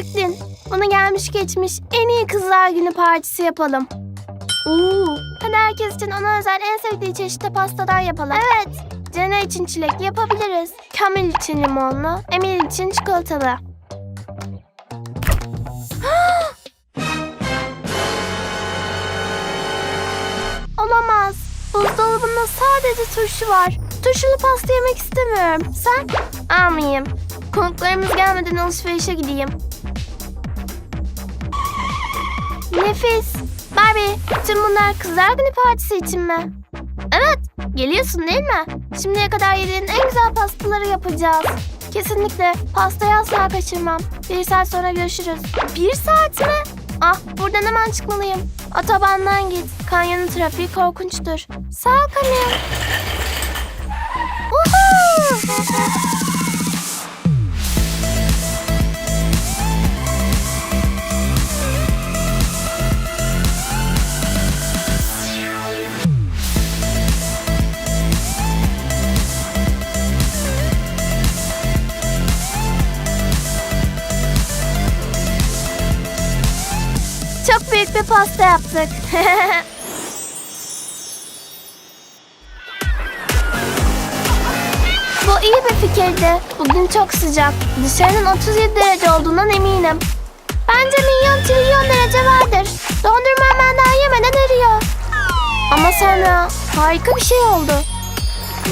Brooklyn, bunu gelmiş geçmiş en iyi kızlar günü partisi yapalım. Oo. Hadi herkes için ona özel en sevdiği çeşitli pastadan yapalım. Evet. Cena için çilekli yapabiliriz. Kamil için limonlu, Emil için çikolatalı. Olamaz. Buzdolabında sadece turşu var. Turşulu pasta yemek istemiyorum. Sen? Almayayım. Konuklarımız gelmeden alışverişe gideyim. Nefis. Barbie, tüm bunlar kızlar günü partisi için mi? Evet, geliyorsun değil mi? Şimdiye kadar yediğin en güzel pastaları yapacağız. Kesinlikle pastayı asla kaçırmam. Bir saat sonra görüşürüz. Bir saat mi? Ah, buradan hemen çıkmalıyım. Otobandan git. Kanyonun trafiği korkunçtur. Sağ ol Kamil. Pasta yaptık. Bu iyi bir fikirdi. Bugün çok sıcak. Dışarının 37 derece olduğundan eminim. Bence milyon trilyon derece vardır. Dondurma hemen daha yemeden eriyor. Ama sonra harika bir şey oldu.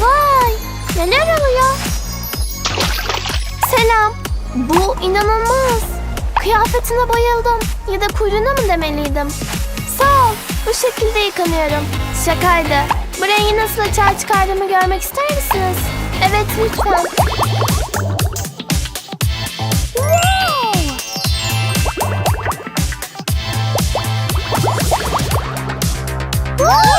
Vay! Neler oluyor? Selam. Bu inanılmaz. Kıyafetine bayıldım. Ya da kuyruğuna mı demeliydim? Sağ ol. Bu şekilde yıkanıyorum. Şakaydı. Bu rengi nasıl açığa çıkardığımı görmek ister misiniz? Evet lütfen. Wow! Vay!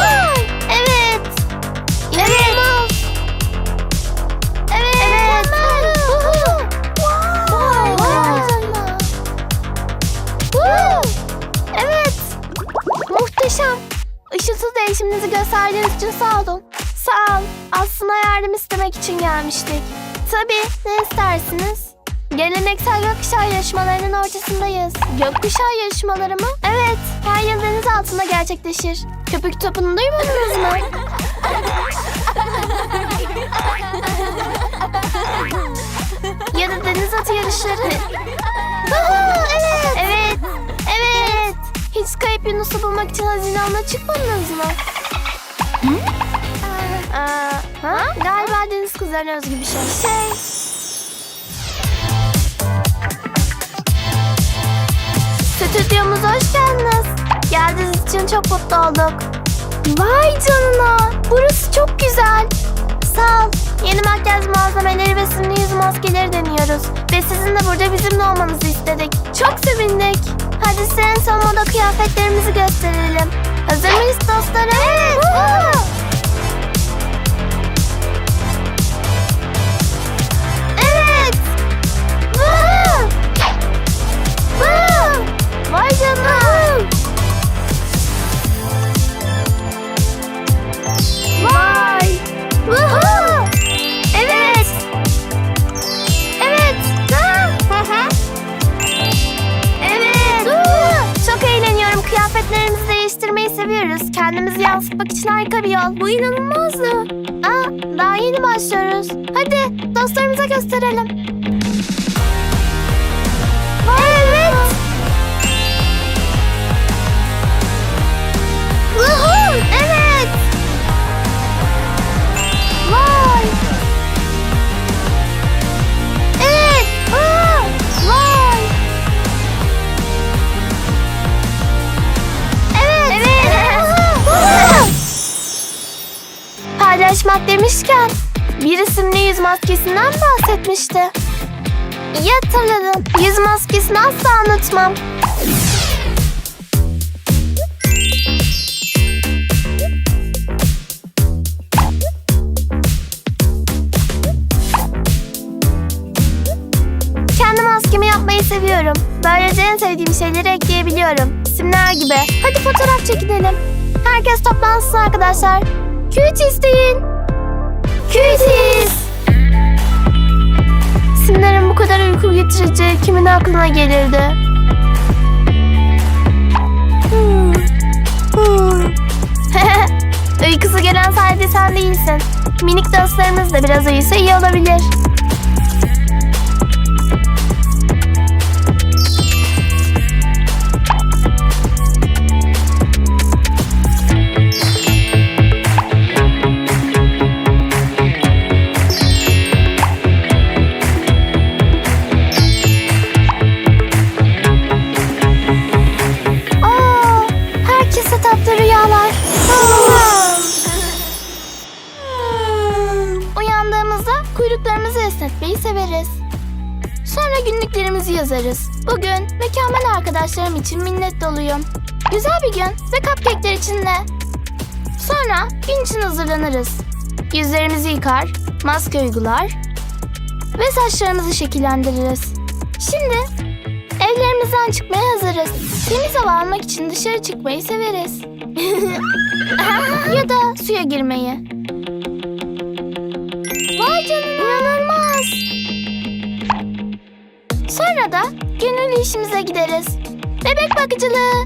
Muhteşem. Işıltı değişiminizi gösterdiğiniz için sağ olun. Sağ ol. Aslında yardım istemek için gelmiştik. Tabii. Ne istersiniz? Geleneksel gökkuşağı yarışmalarının ortasındayız. Gökkuşağı yarışmaları mı? Evet. Her yıl deniz altında gerçekleşir. Köpük topunu duymadınız mı? ya da deniz atı yarışları. Yunus'u bulmak için hazine avına çıkmadınız mı? Aa, ha? Galiba deniz kızlarına özgü bir şey. Şey. Stüdyomuza hoş geldiniz. Geldiğiniz için çok mutlu olduk. Vay canına. Burası çok güzel. Sağ ol. Yeni makyaj malzemeleri ve simli yüz maskeleri deniyoruz. Ve sizin de burada bizimle olmanızı istedik. Çok sevindik. Hadi size en son moda kıyafetlerimizi gösterelim. Hazır mıyız dostlarım? Evet. Kıyafetlerimizi değiştirmeyi seviyoruz. Kendimizi yansıtmak için harika bir yol. Bu inanılmazdı. Aa, daha yeni başlıyoruz. Hadi dostlarımıza gösterelim. Evet. Woohoo! Paylaşmak demişken bir isimli yüz maskesinden bahsetmişti. İyi hatırladım. Yüz maskesini asla unutmam. Kendi maskemi yapmayı seviyorum. Böylece en sevdiğim şeyleri ekleyebiliyorum. Simler gibi. Hadi fotoğraf çekinelim. Herkes toplansın arkadaşlar. Küt isteyin. Kütis. Resimlerin bu kadar uyku getireceği kimin aklına gelirdi? Uykusu gelen sadece sen değilsin. Minik dostlarımız da biraz uyusa iyi olabilir. Kuyruklarımızı esnetmeyi severiz. Sonra günlüklerimizi yazarız. Bugün mükemmel arkadaşlarım için minnet doluyum. Güzel bir gün ve cupcake'ler için de. Sonra gün için hazırlanırız. Yüzlerimizi yıkar, maske uygular ve saçlarımızı şekillendiririz. Şimdi Evlerimizden çıkmaya hazırız. Temiz hava almak için dışarı çıkmayı severiz. ya da suya girmeyi. Sonra da gönüllü işimize gideriz. Bebek bakıcılığı.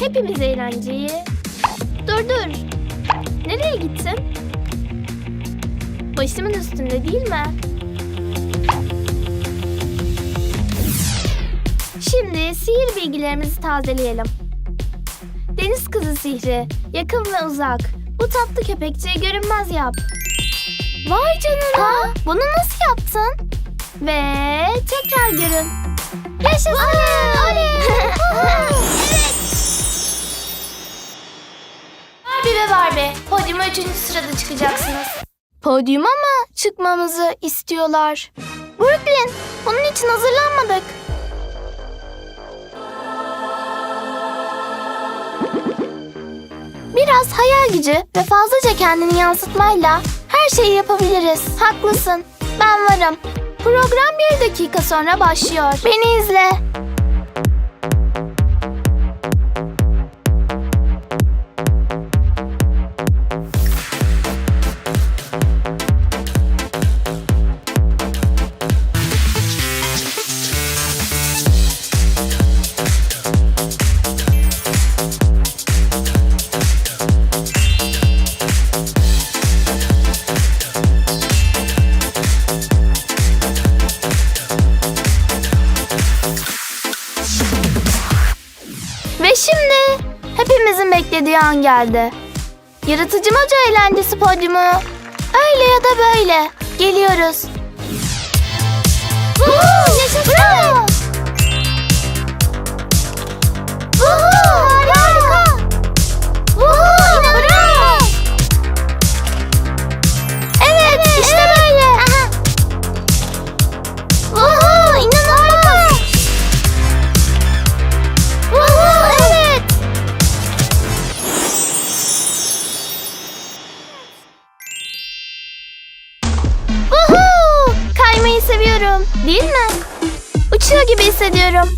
Hepimiz eğlenceyi... Dur dur. Nereye gittin? Başımın üstünde değil mi? Şimdi sihir bilgilerimizi tazeleyelim. Deniz kızı sihri, yakın ve uzak. Bu tatlı köpekçiye görünmez yap. Vay canına. Bunu nasıl yaptın? Ve tekrar görün. Yaşasın. Oley. evet. Barbie ve Barbie, podyuma üçüncü sırada çıkacaksınız. Podyuma mı çıkmamızı istiyorlar? Brooklyn, bunun için hazırlanmadık. Biraz hayal gücü ve fazlaca kendini yansıtmayla her şeyi yapabiliriz. Haklısın, ben varım. Program bir dakika sonra başlıyor. Beni izle. An geldi. Yaratıcı Moca eğlencesi podyumu. Öyle ya da böyle. Geliyoruz. Woohoo! Yaşasın! Bravo! Gibi hissediyorum.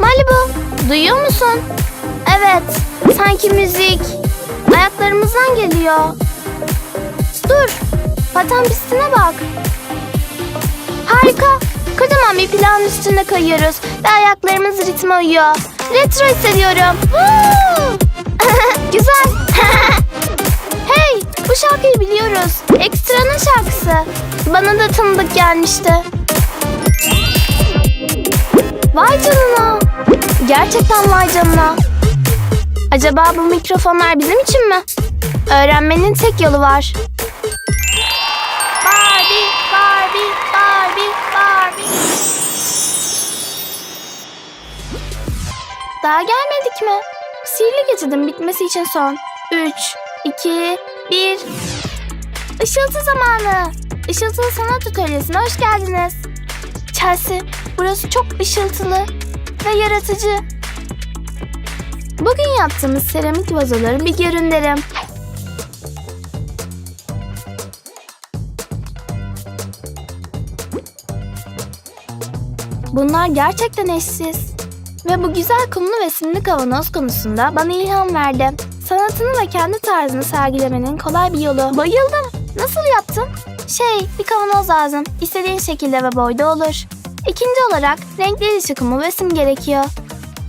Malibu, duyuyor musun? Evet, sanki müzik ayaklarımızdan geliyor. Dur, paten pistine bak. Harika. Kocaman bir planın üstünde kayıyoruz ve ayaklarımız ritme uyuyor. Retro hissediyorum. Güzel. hey, bu şarkıyı biliyoruz. Ekstra'nın şarkısı. Bana da tanıdık gelmişti. Gerçekten vay canına. Acaba bu mikrofonlar bizim için mi? Öğrenmenin tek yolu var. Barbie, Barbie, Barbie, Barbie. Daha gelmedik mi? Sihirli geçidin bitmesi için son. 3, 2, 1. Işıltı zamanı. Işıltılı sanat atölyesine hoş geldiniz. Chelsea, burası çok ışıltılı ve yaratıcı. Bugün yaptığımız seramik vazoları bir görün derim. Bunlar gerçekten eşsiz. Ve bu güzel kumlu ve simli kavanoz konusunda bana ilham verdi. Sanatını ve kendi tarzını sergilemenin kolay bir yolu. Bayıldım. Nasıl yaptın? Şey, bir kavanoz lazım. İstediğin şekilde ve boyda olur. İkinci olarak renkli dışı kumu ve sim gerekiyor.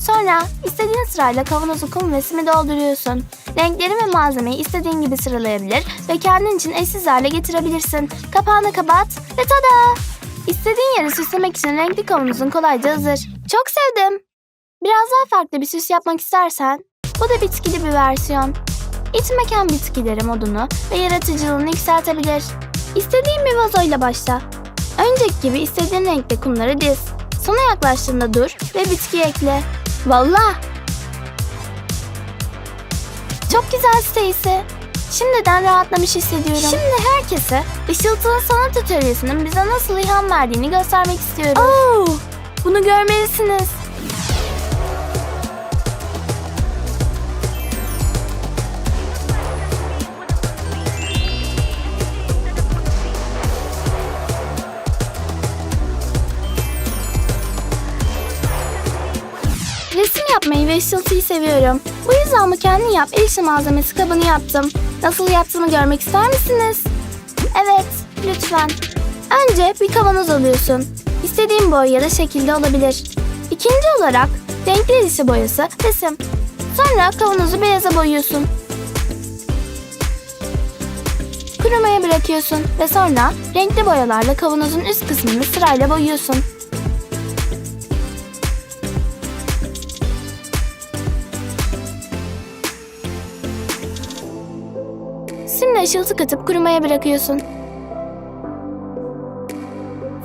Sonra istediğin sırayla kavanozu kum ve simi dolduruyorsun. Renkleri ve malzemeyi istediğin gibi sıralayabilir ve kendin için eşsiz hale getirebilirsin. Kapağını kapat ve tada! İstediğin yeri süslemek için renkli kavanozun kolayca hazır. Çok sevdim. Biraz daha farklı bir süs yapmak istersen, bu da bitkili bir versiyon. İç mekan bitkileri modunu ve yaratıcılığını yükseltebilir. İstediğin bir vazoyla başla. Önceki gibi istediğin renkte kumları diz. Sona yaklaştığında dur ve bitki ekle. Vallahi. Çok güzel Stacy. Şimdiden rahatlamış hissediyorum. Şimdi herkese Işıltılı Sanat Atölyesi'nin bize nasıl ilham verdiğini göstermek istiyorum. Oo, bunu görmelisiniz. Yapmayı ve ışıltıyı seviyorum. Bu yüzden bu kendin yap el malzemesi kabını yaptım. Nasıl yaptığımı görmek ister misiniz? Evet, lütfen. Önce bir kavanoz alıyorsun. İstediğin boy ya da şekilde olabilir. İkinci olarak renkli el işi boyası resim. Sonra kavanozu beyaza boyuyorsun. Kurumaya bırakıyorsun ve sonra renkli boyalarla kavanozun üst kısmını sırayla boyuyorsun. ışıltı katıp kurumaya bırakıyorsun.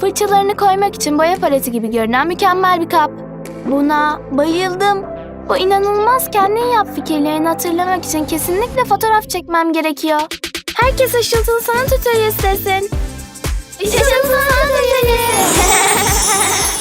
Fırçalarını koymak için boya paleti gibi görünen mükemmel bir kap. Buna bayıldım. Bu inanılmaz kendin yap fikirlerini hatırlamak için kesinlikle fotoğraf çekmem gerekiyor. Herkes ışıltılı sanat atölyesi desin. Işıltılı sanat atölyesi.